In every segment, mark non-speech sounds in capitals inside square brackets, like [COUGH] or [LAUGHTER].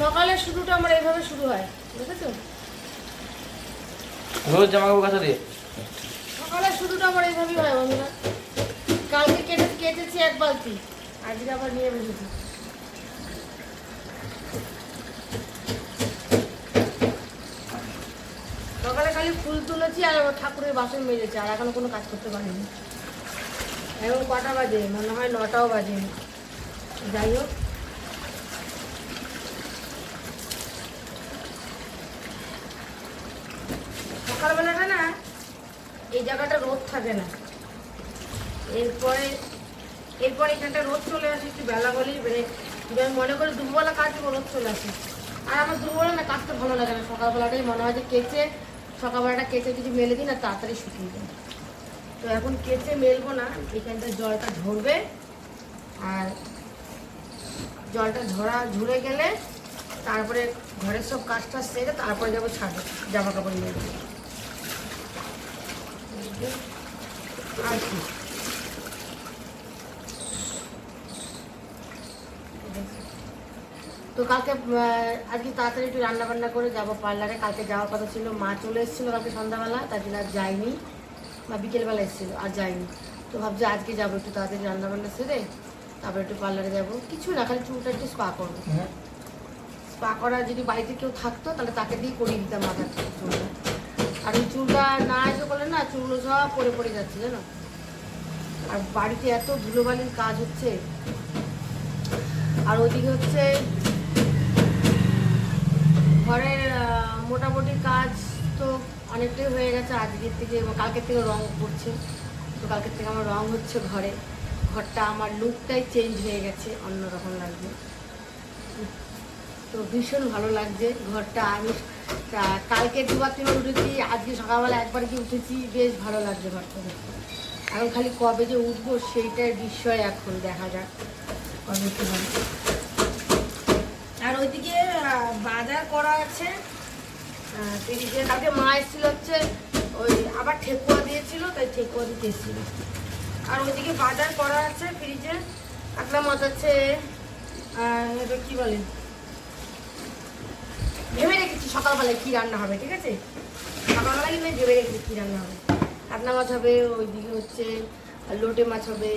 সকালে শুরুটা আমার এইভাবে শুরু হয় বুঝেছ? রোজ জামা কাপড় কাচা দিয়ে? সকালে শুরুটা আমার এইভাবেই হয় বন্ধুরা কালকে কেটে কেটেছি এক বালতি আজকে আবার নিয়ে বসেছি। সকালে খালি ফুল তুলেছি আর ঠাকুরের বাসন মেজেছি আর এখনও কোনো কাজ করতে পারিনি। এখন কটা বাজে? মনে হয় নটাও বাজে। যাই হোক। সকালবেলাটা না, এই জায়গাটা রোদ থাকে না। এরপরে এরপরে এখানটা রোদ চলে আসে, একটু বেলা হলেই মানে যেমন মনে করে দুপুরবেলা কাটবো রোদ চলে আসে। আর আমার দুপুরবেলা না কাটতে ভালো লাগে না, সকালবেলাটাই মনে হয় যে কেচে, সকালবেলাটা কেচে যদি মেলে দিই না, তাড়াতাড়ি শুকিয়ে যায়। তো এখন কেচে মেলবো না, এখানটা জলটা ঝরবে আর জলটা ঝরা ঝরে গেলে তারপরে ঘরের সব কাজ টাজ সেরে তারপরে যাব ছাদে জামা কাপড় নিয়ে আর কি তো কালকে আজকে তাড়াতাড়ি একটু রান্না বান্না করে যাব পার্লারে। কালকে যাওয়ার কথা ছিল মা চলে এসেছিল কালকে সন্ধ্যাবেলা তার জন্য আর যাইনি বা বিকেলবেলা এসেছিল আর যাইনি তো ভাবছি আজকে যাব একটু তাড়াতাড়ি রান্না বান্না সেরে তারপরে একটু পার্লারে যাব। কিছু না খালি চুলটা একটু স্পা করব। স্পা করা যদি বাড়িতে কেউ থাকতো তাহলে তাকে দিয়ে করিয়ে দিতাম মাথার চুলটা আর এই চুলটা না এসে করলে না চুলগুলো সব পরে পড়ে যাচ্ছে, জানো? আর বাড়িতে এত ধুলোবালির কাজ হচ্ছে। আর ওদিকে হচ্ছে ঘরের মোটামুটি কাজ তো অনেকটাই হয়ে গেছে আজকের থেকে কালকের থেকে রং করছে তো কালকের থেকে আমার রং হচ্ছে ঘরে। ঘরটা, আমার লুকটাই চেঞ্জ হয়ে গেছে, অন্যরকম লাগছে। তো ভীষণ ভালো লাগছে ঘরটা। আমি কালকে দুবার তিনবার উঠেছি, আজকে সকালবেলা একবার কি উঠেছি, বেশ ভালো লাগছে ঘরটা এখন খালি কবে যে উঠবো সেইটার বিষয় এখন, দেখা যাক কবে কি হয়। আর ওইদিকে বাজার করা আছে। ফ্রিজে কালকে মা এসেছিল হচ্ছে, ওই আবার ঠেকুয়া দিয়েছিল, তাই ঠেকুয়া দিতে এসেছিল। আর ওইদিকে বাজার করা আছে ফ্রিজে একটা মাছ আছে এটা কি বলে? ভেবে রেখেছি সকালবেলায় কি রান্না হবে, ঠিক আছে? সকালবেলায় কিন্তু ভেবে রেখেছি কি রান্না হবে। কাতলা মাছ হবে, ওইদিকে হচ্ছে লোটে মাছ হবে,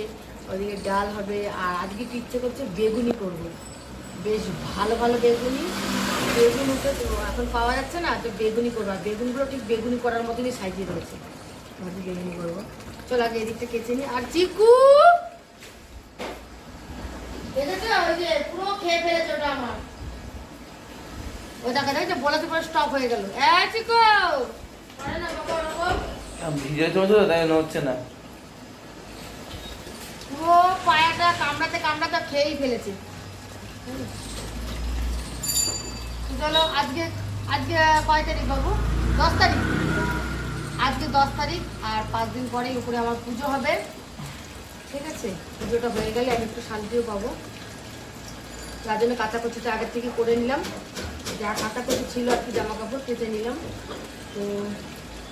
ওইদিকে ডাল হবে, আর আজকে একটু ইচ্ছে করছে, বেগুনি করব। বেশ ভালো ভালো বেগুনি। বেগুন উঠে তো এখন পাওয়া যাচ্ছে না, তো বেগুনি করব। আর বেগুনগুলো ঠিক বেগুনি করার মতনই সাইজে রয়েছে। ভাবছি বেগুনি করব। চল আগে এদিকটা কেচে নিই। আর চিকু! দেখেছ? ওই যে পুরো খেয়ে ফেলেছে ওটা আমার। ওই দেখা যে বলাতে পরে স্টপ হয়ে গেল। চিকু! চলছে তো তাই হচ্ছে না। পুরো পায়াটা কামড়াতে কামড়াতে খেয়েই ফেলেছে। চলো আজকে আজকে কয় তারিখ বাবু? দশ তারিখ। আজকে দশ তারিখ আর পাঁচ দিন পরেই উপরে আমার পুজো হবে। ঠিক আছে? পুজোটা হয়ে গেলে আমি একটু শান্তিও পাবো। তার জন্য কাঁচাকুচিটা আগের থেকে করে নিলাম। যা কাঁচাকুচি ছিল আর কি জামা কাপড় কেটে নিলাম। তো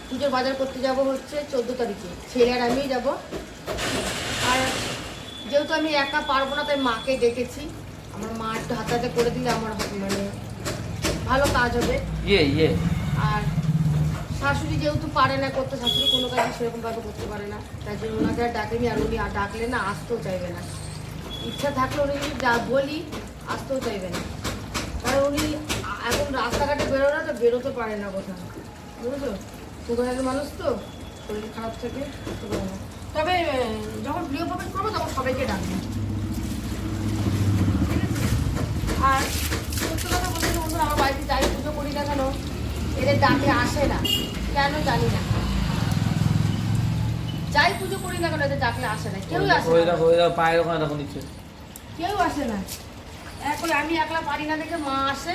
পুজোর বাজার করতে যাব হচ্ছে চোদ্দ তারিখে। ছেলে আর আমিই যাব। আর যেহেতু আমি একা পারব না তাই মাকে ডেকেছি। আমার মা একটু হাতে হাতে করে দিলে আমার মানে ভালো কাজ হবে। ইয়ে ইয়ে। আর শাশুড়ি যেহেতু পারে না করতে শাশুড়ি কোনো কাজই সেরকমভাবে করতে পারে না। তাই জন্য ওনাকে আর ডাকেনি আর উনি আর ডাকলে না আসতেও চাইবে না। ইচ্ছা থাকলে উনি যদি বলি আসতেও চাইবে না। কারণ উনি এখন রাস্তাঘাটে বেরোলে তো বেরোতে পারে না কোথাও। বুঝেছ? সুগারের মানুষ তো শরীর খারাপ থাকে তবে যখন গৃহ প্রবেশ করব তখন সবাইকে ডাকবো? আর সত্যি কথা বলতে বন্ধুরা আমার বাড়িতে যাই পুজো করি না কেন? এদের ডাকে আসে না। কেন জানি না। যাই পুজো করি না কেন এদের ডাকলে আসে না। কেউ আসে না। দাও পায়ের ওখানে তখন দিচ্ছে কেউ আসে না। এখন আমি একলা পারি না দেখে মা আসে।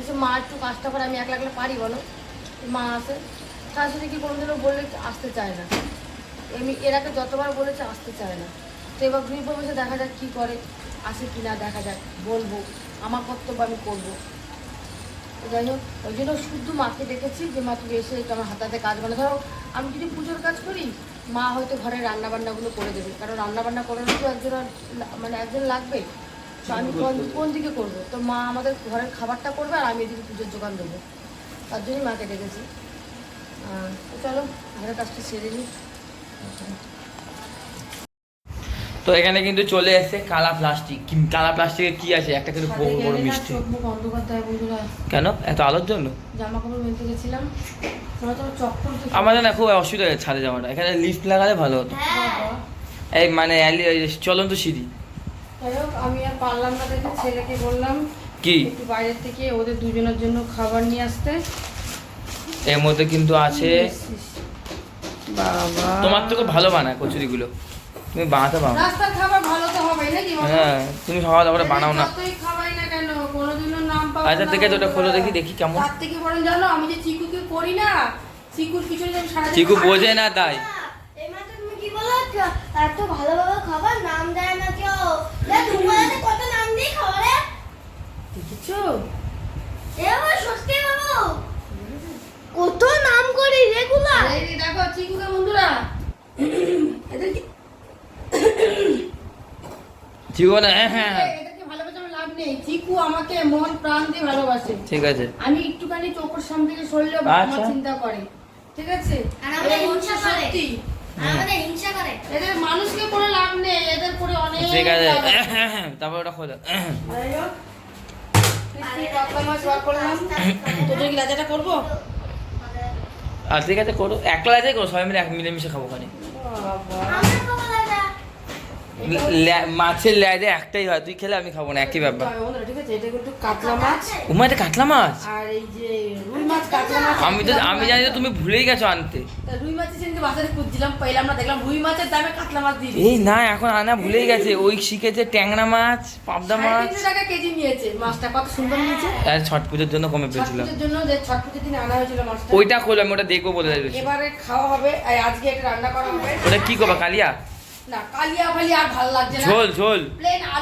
এসে মা একটু কাজটা করে, আমি একলা একলা পারি বলো? মা আসে। শাশুড়ি কি কোনোদিনও বললে আসতে চায় না। এমনি এর আগে যতবার বলেছে আসতে চায় না। তো এবার গৃহ প্রবেশে দেখা যাক কী করে। আসে কি না দেখা যাক, বলব। আমার কর্তব্য আমি করব। যাই হোক, ওই জন্য শুদ্ধ মাকে দেখেছি যে, মা তুমি এসে একটু আমার হাতে হাতে কাজ বানা ধরো, আমি যদি পুজোর কাজ করি, মা হয়তো ঘরে রান্না বান্নাগুলো করে দেবে। কারণ রান্নাবান্না করার তো একজন মানে একজন লাগবে। তো আমি কোন দিকে করব? তো মা আমাদের ঘরের খাবারটা করবে আর আমি এদিকে পুজোর দোকান দেবো। তার জন্যই মাকে ডেকেছি। চলো ঘরের কাজটা সেরে নিই। তো এখানে কিন্তু চলে এসেছে কালা প্লাস্টিক। কালা প্লাস্টিকে কি আছে? একটা কিন্তু বড় বড় মিষ্টি। কেন? এত আলোর জন্য? জামা কাপড় মেলতে গেছিলাম। আমাদের না খুব অসুবিধা ছাদে যাওয়াটা। এখানে লিফট লাগালে ভালো হতো। এই মানে চলন্ত সিঁড়ি। যাই হোক আমি আর পারলাম না দেখে ছেলেকে বললাম কি? একটু বাইরের থেকে ওদের দুজনের জন্য খাবার নিয়ে আসতে। এর মধ্যে কিন্তু আছে বাবা। তোমার থেকে ভালো বানায় কচুরিগুলো। তুমি বানাতে পারো। রাস্তার খাবার ভালো তো হবেই নাকি হ্যাঁ তুমি সকাল সকালে বানাও না। যতই খাওয়াই না কেন কোনোদিনও নাম পাবো আচ্ছা থেকে তো ওটা খোলো দেখি দেখি কেমন। তার থেকে বরং জানো আমি যে চিকুকে করি না চিকুর পিছনে আমি সারাদিন চিকু বোঝে না তাই। কি বলো এত ভালো ভালো খাবার? নাম দেয় না কেউ। তোমাদের কত নাম দিয়ে খাবারে? দেখেছ? এ আমার সত্যি বাবু। কত নাম করি রেগুলার। এই দেখো চিকুকে বন্ধুরা। এদের কি চিকু না হ্যাঁ হ্যাঁ হ্যাঁ। এদেরকে ভালোবাসে আমার লাভ নেই? চিকু আমাকে মন প্রাণ দিয়ে ভালোবাসে। ঠিক আছে। আমি একটুখানি চোখের সামনে থেকে সরলেও আচ্ছা। চিন্তা করে। ঠিক আছে? আর। সত্যি। এদের মানুষকে করে লাভ নেই এদের করে অনেক ঠিক আছে। লাভ আছে। [COUGHS] তারপর ওটা করব? আর ঠিক আছে করো। একলা করো সবাই মিলে এক মিলেমিশে খাব ওখানে। মাছের লেজে একটাই হয় তুই খেলে আমি খাব না একই ব্যাপার। কাতলা মাছ। উমা এটা কাতলা মাছ? আর এই যে রুই মাছ কাতলা মাছ। আমি তো আমি জানি তুমি ভুলেই গেছো আনতে। এই না এখন আনা ভুলেই গেছে। ওই শিখেছে ট্যাংরা মাছ পাবদা মাছ। তিনশো টাকা কেজি নিয়েছে মাছটা কত সুন্দর নিয়েছে। আর ছট পুজোর জন্য কমে ছট পেয়েছিলাম জন্য যে ছট পুজোর দিনে আনা হয়েছিল মাছটা। ওইটা খোলো আমি ওটা দেখব বলে এবারে খাওয়া হবে আজকে এটা রান্না করা হবে। ওটা কি করবা কালিয়া? না কালিয়া ফালি আর ভালো লাগছে না। ঝোল ঝোল।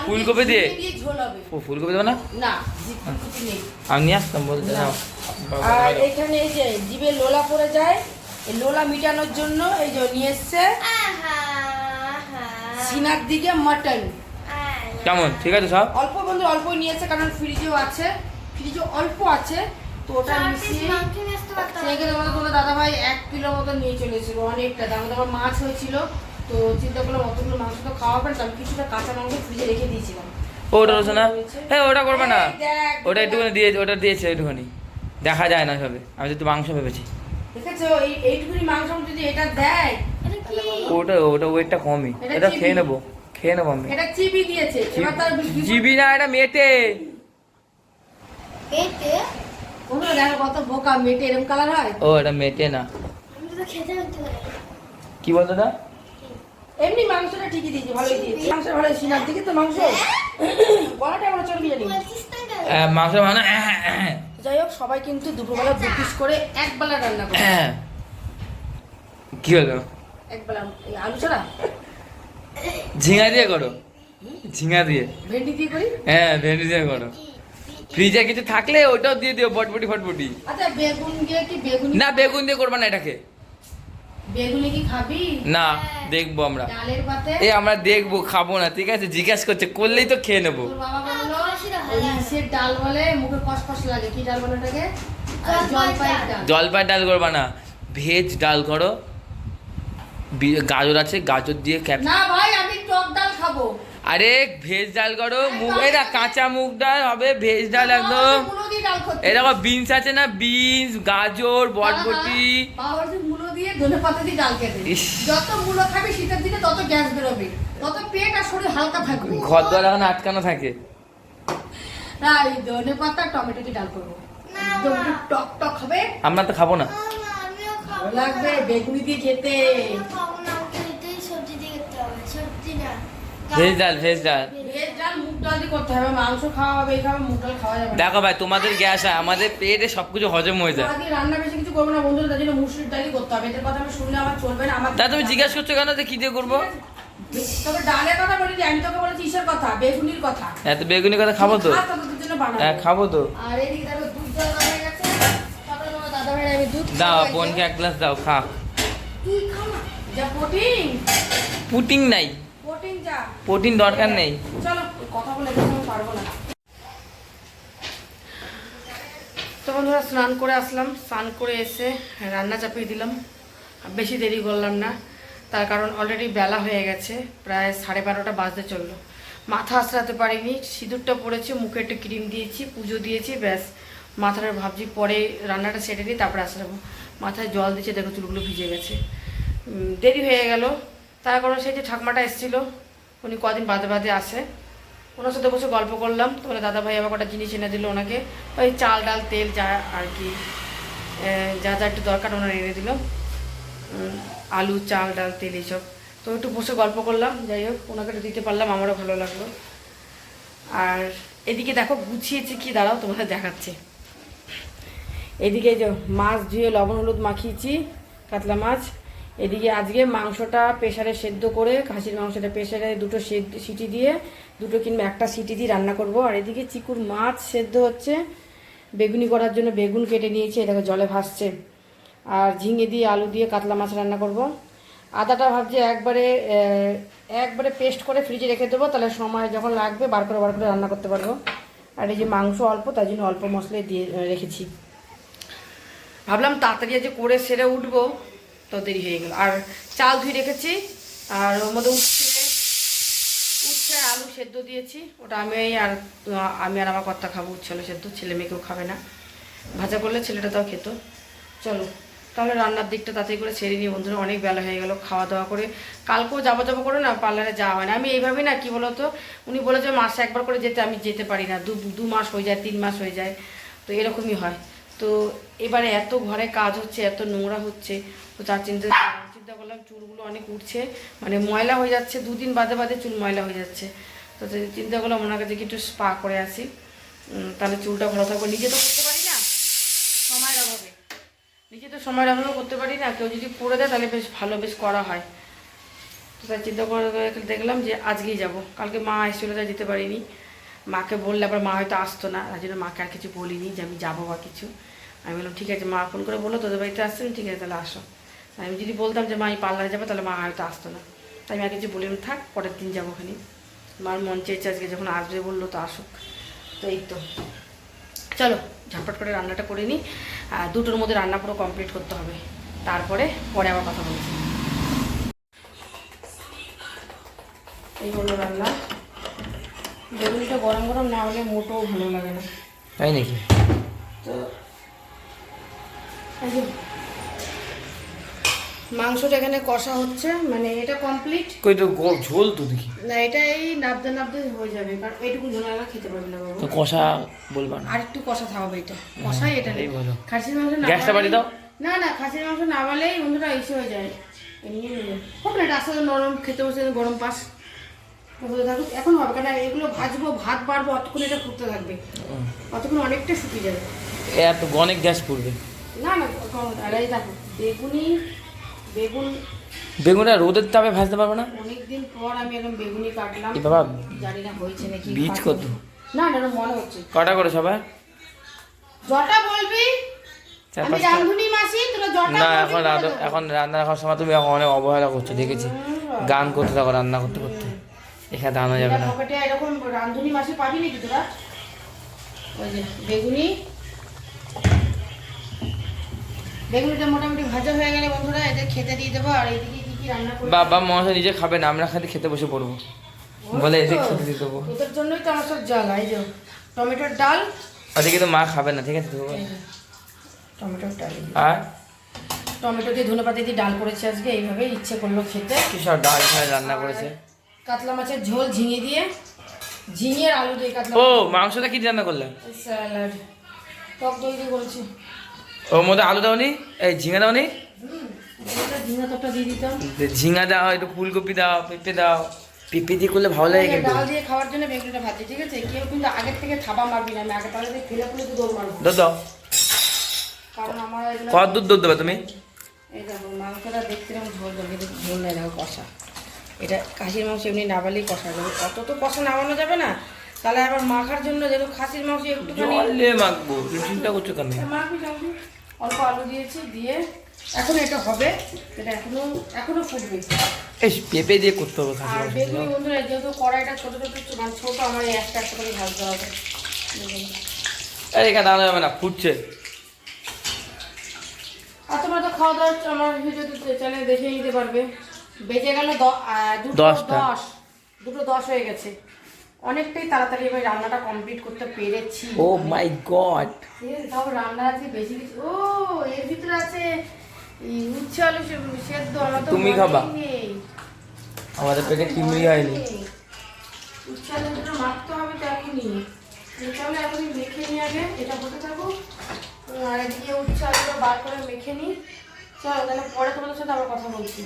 ফুলকপি দিয়ে? দিয়ে ঝোল হবে। ও ফুলকপি দেবো না? আমি নিয়ে আসতাম বলতে আর এখানে এই যে জিভে লোলা পড়ে যায় লোলা মিটানোর জন্য এই যে নিয়ে এসছে আহা আহা। সিনার দিকে মাটন। কেমন? ঠিক আছে সব? অল্প বন্ধু অল্প নিয়ে এসছে কারণ ফ্রিজেও আছে। ফ্রিজে অল্প আছে। তো ওটা মিশিয়ে সেইখানে আমাদের কোনো দাদা ভাই এক কিলো মতো নিয়ে চলে এসেছিল অনেকটা। দাম আমার মাছ হয়েছিল। তো চিন্তা করলাম অতগুলো মাংস তো খাওয়া পারে তো আমি কিছুটা কাঁচা মাংস ফ্রিজে রেখে দিয়েছিলাম। ওটা রয়েছে না হ্যাঁ ওটা করবে না। ওটা একটুখানি দিয়ে ওটা দিয়েছে একটুখানি। দেখা যায় না সবে। আমি তো মাংস ভেবেছি। দেখেছ? এই এইটুকুনি মাংস যদি এটা দেয় কি? ওটা ওটা ওয়েটটা কমই। এটা এটা খেয়ে নেব। খেয়ে নেব আমি। এটা চিবি দিয়েছে। এবার তার বিস্কুট- না এটা মেটে। এতে বন্ধুরা দেখো কত বোকা মেটে এরকম কালার হয়? ও এটা মেটে না। কি বলতো না এমনি মাংসটা ঠিকই দিয়েছে ভালোই দিয়েছে। মাংস ভালো সিনার দিকে তো মাংস গলাটা এবার চর্বি জানি? আহ, মাংস মানে যাই হোক সবাই কিন্তু দুপুরবেলা দু পিস করে এক বেলা রান্না করে কি হলো? এক বেলা আলু ছাড়া? ঝিঙা দিয়ে করো? ঝিঙা দিয়ে? ভেন্ডি দিয়ে করি? হ্যাঁ ভেন্ডি দিয়ে করো। ফ্রিজে কিছু থাকলে ওটাও দিয়ে দিও বটবটি ফটবটি আচ্ছা বেগুন দিয়ে কি বেগুন? না বেগুন দিয়ে করবা না এটাকে। বেগুনি কি খাবি? না দেখব আমরা। ডালের পাতে? এ আমরা দেখব খাব না ঠিক আছে? জিজ্ঞেস করছে করলেই তো খেয়ে নেব। বাবা বলল। ইসের ডাল বলে মুখে কসকস লাগে। কি ডাল বলে ওটাকে? ডাল। করবা না। ভেজ ডাল করো। গাজর আছে গাজর দিয়ে ক্যাপ না ভাই আমি টক ডাল খাব। আরে ভেজ ডাল করো মুগ এটা কাঁচা মুগ ডাল হবে ভেজ ডাল একদম। দেখো বিনস আছে না? বিনস গাজর বটবটি। বাবা যে মুলো দিয়ে ধনে পাতা দিয়ে ডাল খেতে। ইস। যত মুলো খাবি শীতের দিনে তত গ্যাস বেরোবে। তত পেট আর শরীর হালকা থাকবে। ঘর দর এখন আটকানো থাকে। আমরা তো খাব না। লাগবে বেগুনি দিয়ে খেতে। ডাল খাওয়া যাবে না। দেখো ভাই তোমাদের গ্যাস হয় আমাদের পেটে সবকিছু হজম হয়ে যায়। তা তুমি জিজ্ঞাসা করছ কেন যে কি দিয়ে করব? এত বেগুনি কথা খাব তো। হ্যাঁ খাব তো। হয়ে দাও বোনকে এক গ্লাস দাও খা। পুটিং নাই। প্রোটিন দরকার নেই। চলো, কথা বলে পারব না। তো বন্ধুরা, স্নান করে আসলাম। স্নান করে এসে রান্না চাপিয়ে দিলাম। বেশি দেরি করলাম না। তার কারণ অলরেডি বেলা হয়ে গেছে। প্রায় সাড়ে বারোটা বাজতে চলল। মাথা আশ্রাতে পারিনি। সিঁদুরটা পড়েছে মুখে একটু ক্রিম দিয়েছি, পুজো দিয়েছি, ব্যাস। মাথাটা ভাবছি পরে রান্নাটা সেরে দিই তারপরে আসলাম। মাথায় জল দিচ্ছে, দেখো চুলগুলো ভিজে গেছে। দেরি হয়ে গেল। তার কারণ সেই যে ঠাকমাটা এসেছিল উনি কদিন বাদে বাদে আসে। ওনার সাথে বসে গল্প করলাম। তো মানে দাদা ভাই আবার কটা জিনিস এনে দিল ওনাকে। ওই চাল, ডাল, তেল যা আর কি যা যা একটু দরকার ওনার এনে দিল। আলু, চাল, ডাল, তেল এইসব। তো একটু বসে গল্প করলাম, যাই হোক, ওনাকে একটু দিতে পারলাম, আমারও ভালো লাগল। আর এদিকে দেখো, গুছিয়েছি কি? দাঁড়াও, তোমাদের দেখাচ্ছে। এদিকে যে মাছ ধুয়ে লবণ, হলুদ মাখিয়েছি, কাতলা মাছ। এদিকে আজকে মাংসটা প্রেশারে সেদ্ধ করে, খাসির মাংসটা প্রেশারে দুটো সিটি দিয়ে, দুটো কিংবা একটা সিটি দিয়ে রান্না করব। আর এদিকে চিকুর মাছ সেদ্ধ হচ্ছে। বেগুনি করার জন্য বেগুন কেটে নিয়েছি, এটাকে জলে ভাসছে আর ঝিঙে দিয়ে আলু দিয়ে কাতলা মাছ রান্না করব। আদাটা ভাবছি একবারে একবারে পেস্ট করে ফ্রিজে রেখে দেবো, তাহলে সময় যখন লাগবে বার করে বার করে রান্না করতে পারব। আর এই যে মাংস অল্প তাই জন্য অল্প মশলা দিয়ে, রেখেছি। ভাবলাম তাড়াতাড়ি যে করে সেরে উঠবো। তো দেরি হয়ে গেল। আর চাল ধুয়ে রেখেছি, আর ওর মধ্যে উচ্ছে উচ্ছে আলু সেদ্ধ দিয়েছি। ওটা আমি আর আমি আর আমার কর্তা খাব, উচ্ছে আলু সেদ্ধ, ছেলে মেয়েকেও খাবে না। ভাজা করলে ছেলেটা তাও খেত। চলো, তাহলে রান্নার দিকটা তাড়াতাড়ি করে ছেড়ে নিই। বন্ধুরা, অনেক বেলা হয়ে গেল খাওয়া দাওয়া করে। কালকেও যাব যাব করে না, পার্লারে যাওয়া হয় না। আমি এইভাবেই না, কি বলতো, উনি বলেছে মাসে একবার করে যেতে, আমি যেতে পারি না। দু দু মাস হয়ে যায়, তিন মাস হয়ে যায়। তো এরকমই হয়। তো এবারে এত ঘরে কাজ হচ্ছে, এত নোংরা হচ্ছে। তো তার চিন্তা চিন্তা করলাম চুলগুলো অনেক উঠছে। মানে ময়লা হয়ে যাচ্ছে, দুদিন বাদে বাদে চুল ময়লা হয়ে যাচ্ছে। তো চিন্তা করলাম ওনার কাছে একটু স্পা করে আসি। তাহলে চুলটা ভালো থাকবে। নিজে তো করতে পারি না সময়ের অভাবে নিজে তো সময়ের অভাবে করতে পারি না। কেউ যদি করে দেয়, তাহলে বেশ ভালো, বেশ করা হয়। তো তাই চিন্তা করে দেখলাম যে আজকেই যাব। কালকে মা এসেছিল, তাই যেতে পারিনি। মাকে বললে আবার মা হয়তো আসতো না, তার জন্য মাকে আর কিছু বলিনি যে আমি যাব বা কিছু। আমি বললাম, ঠিক আছে, মা ফোন করে বলল, তোদের বাড়িতে আসছেন? ঠিক আছে, তাহলে আসো। আমি যদি বলতাম যে, মা এই পার্লারে যাব, তাহলে মা হয়তো আসতো না। তাই আমি আর কিছু বলিনি। থাক, পরের দিন যাব ওখানে। মার মন চেয়েছে আজকে যখন আসবে, বলল, তো আসুক। তো এই তো। চলো, ঝটপট করে রান্নাটা করে নিই। আর দুটোর মধ্যে রান্না পুরো কমপ্লিট করতে হবে। তারপরে, পরে আবার কথা বলছি। এই হলো রান্না। বেগুনিটা গরম গরম না হলে মোটেও ভালো লাগে না। তাই নাকি? তো মাংসটা এখানে কষা হচ্ছে মানে এটা কমপ্লিট কই তো ঝোল তো দেখি। না এটা এই নাবদা নাবদা হয়ে যাবে কারণ এইটুকু ঝোল লাগা খেতে পারবে না বাবু। তো কষা বলবা না। আর একটু কষা থাকবে এটা। কষাই এটা এই বলো। খাসির মাংস না গ্যাসটা বাড়িয়ে দাও। না না খাসির মাংস না বালেই বন্ধুরা ইসে হয়ে যায়। এমনি হোক না এটা আসলে নরম খেতে বসে গরম পাস। হতে থাকুক এখন হবে এগুলো ভাজবো ভাত বাড়বো অতক্ষণ এটা ফুটতে থাকবে। অতক্ষণ অনেকটা শুকিয়ে যাবে। এত অনেক গ্যাস পড়বে। না না এই দেখো বেগুনি বেগুন বেগুনটা রোদের তাপে ভাজতে পারবে না? অনেকদিন পর আমি এরকম বেগুনি কাটলাম। এ বাবা জানি না হয়েছে নাকি বীজ কত? না না মনে হচ্ছে। কটা করে সবাই? জটা বলবি? আমি রাঁধুনি মাসি তোরা জটা না এখন রান্না। এখন রান্না রাখার সময় তুমি অনেক অবহেলা করছ দেখেছি। গান করতে থাকো রান্না করতে করতে। এখানে দাঁড়ানো যাবে না। পকেটে এরকম মাসে পাবি নাকি তোরা? ওই যে বেগুনি। বেগুনিটা মোটামুটি ভাজা হয়ে গেলে বন্ধুরা এদের খেতে দিয়ে দেবো আর এদিকে কি কি রান্না করব? বাবা মশা নিজে খাবে না আমরা খালি খেতে বসে পড়ব। বলে এসে খেতে দিয়ে দেবো। তোদের জন্যই তো আমার সব জ্বালা এই যে টমেটোর ডাল। ওদিকে তো মা খাবে না ঠিক আছে টমেটোর ডাল। আর? টমেটো দিয়ে ধনে পাতা দিয়ে ডাল করেছে আজকে এইভাবে ইচ্ছে করল খেতে। কি সব ডাল ছাড়া রান্না করেছে? কাতলা মাছের ঝোল ঝিঙে দিয়ে ঝিঙে আর আলু দিয়ে কাতলা ও মাংসটা কি রান্না করলে? স্যালাড। টক দই দিয়ে করেছি। ওর মধ্যে আলু দাওনি? এই ঝিঙে দাওনি? ঝিঙা দাও একটু ফুলকপি দাও পেঁপে দাও। পেঁপে দিয়ে করলে ভালো লাগে কিন্তু। ডাল দিয়ে খাওয়ার জন্য বেগুনটা ভাজি ঠিক আছে? কেউ কিন্তু আগের থেকে থাবা মারবি না আমি আগে তাহলে ফেলে ফুলে দৌড় মারবো। দুধ দাও। কারণ আমার কত দুধ দুধ দেবে তুমি? এই দেখো মাংসটা দেখতে ঝোল ঝোল ঝোল নেই দেখো কষা। এটা খাসির মাংস এমনি নাবালেই কষা যাবে অত তো কষা নামানো যাবে না। তাহলে আবার মাখার জন্য যেহেতু খাসির মাংস একটুখানি মাখবো চিন্তা করছ কেন? মাখবি মাখবি অল্প আলু দিয়েছি দিয়ে এখন এটা হবে। এটা এখনও এখনও ফুটবে। এই পেঁপে দিয়ে করতে হবে আর বেগুনি। বন্ধুরা যেহেতু কড়াইটা ছোট ছোট ছোট- মানে ছোট আমার এই একটা একটা করে ভাজতে হবে। এই এখানে দাঁড়ানো যাবে না ফুটছে। আর তোমরা তো খাওয়া দাওয়া আমার ভিডিওতে চ্যানেল দেখে নিতে পারবে। বেজে গেল দশটা। দশ। দুটো দশ হয়ে গেছে। অনেকটাই তাড়াতাড়ি আমি রান্নাটা কমপ্লিট করতে পেরেছি। ও মাই গড তাও রান্না আছে বেশি কিছু ও এর ভিতরে আছে উচ্ছে আলু সেদ্ধ আমার তো তুমি খাবা? আমাদের পেটে কিমড়ি হয়নি। উচ্ছে আলু দুটো মাখতে হবে তো এখনই। তাহলে এখনই মেখে নিয়ে আগে এটা হতে থাকুক। আর এদিকে উচ্ছে আলুটা বার করে মেখে নিই। চলো তাহলে পরে তোমাদের সাথে আবার কথা বলছি।